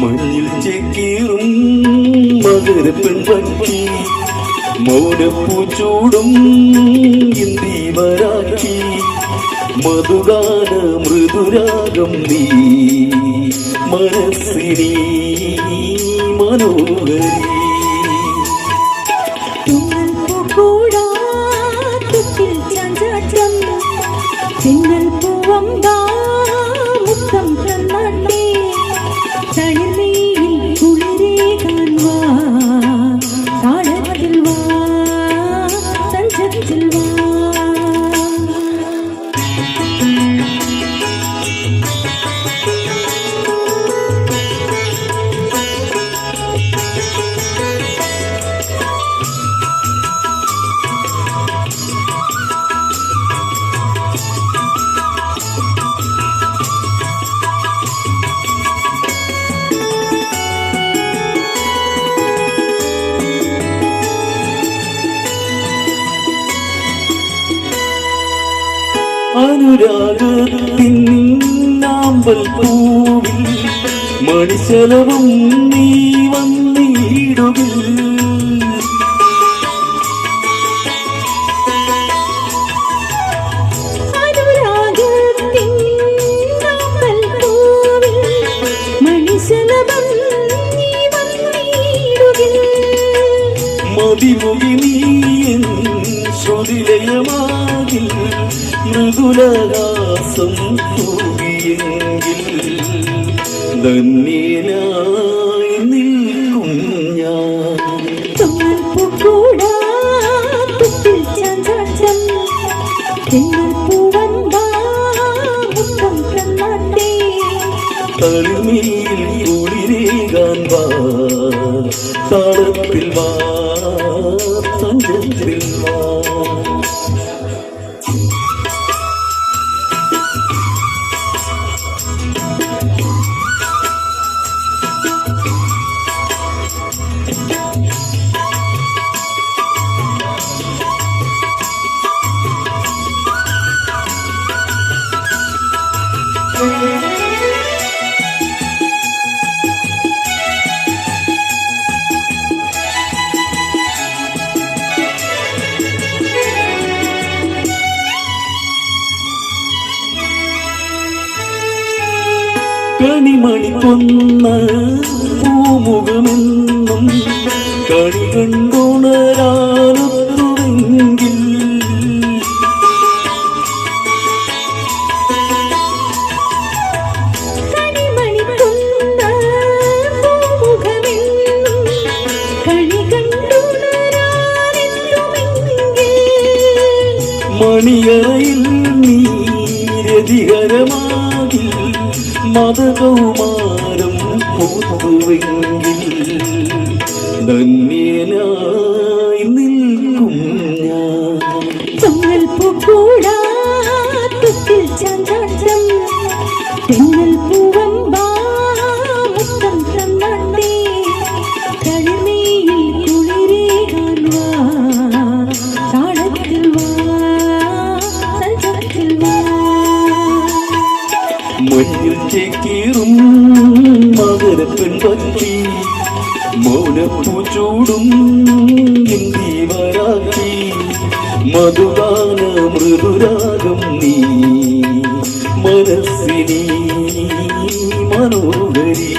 മഞ്ഞിൽ ചെക്കീറും മകര പെൺപക്ഷി മൗനപ്പൂച്ചൂടും ഇന്ദീവരാക്ഷി മധുഗാന മൃദുരാഗം നീ മനസ്സിനി മനോഹരി. അനുരാഗത്തിൻ നാമ്പൽ പൂവിൽ മണിശലവും നീ വന്നിടുക മതിമുകി നീ ശ്രുതിലയമാകിൽ മൃദുലഹാസം തൂകിയെങ്കിൽ ധന്യനായി നിൽക്കും ഞാൻ. തളിമയിൽ കുളിരേകാൻ വാ താളത്തിൽ വാ തഞ്ചത്തിൽ വാ. കണിമണിക്കുന്ന പൂമുഖമെന്നും കണി കണ്ടുണരാനെത്തുമെങ്കിൽ മണിയറയിൽ നീരധികരമാകിൽ മതകൗമാരം പൂത്തുവെങ്കിൽ ധന്യനായി നിൽക്കും തുന്നൽ പൂക്കൂടാ തുട്ടിൽ മഞ്ഞിൽ മകരപ്പെൺപറ്റി മൗനപ്പൂ ചൂടും ഇന്ദീവരാക്ഷി മധുഗാന മൃദുരാഗം നീ മനസ്സിനീ മനോഹരി.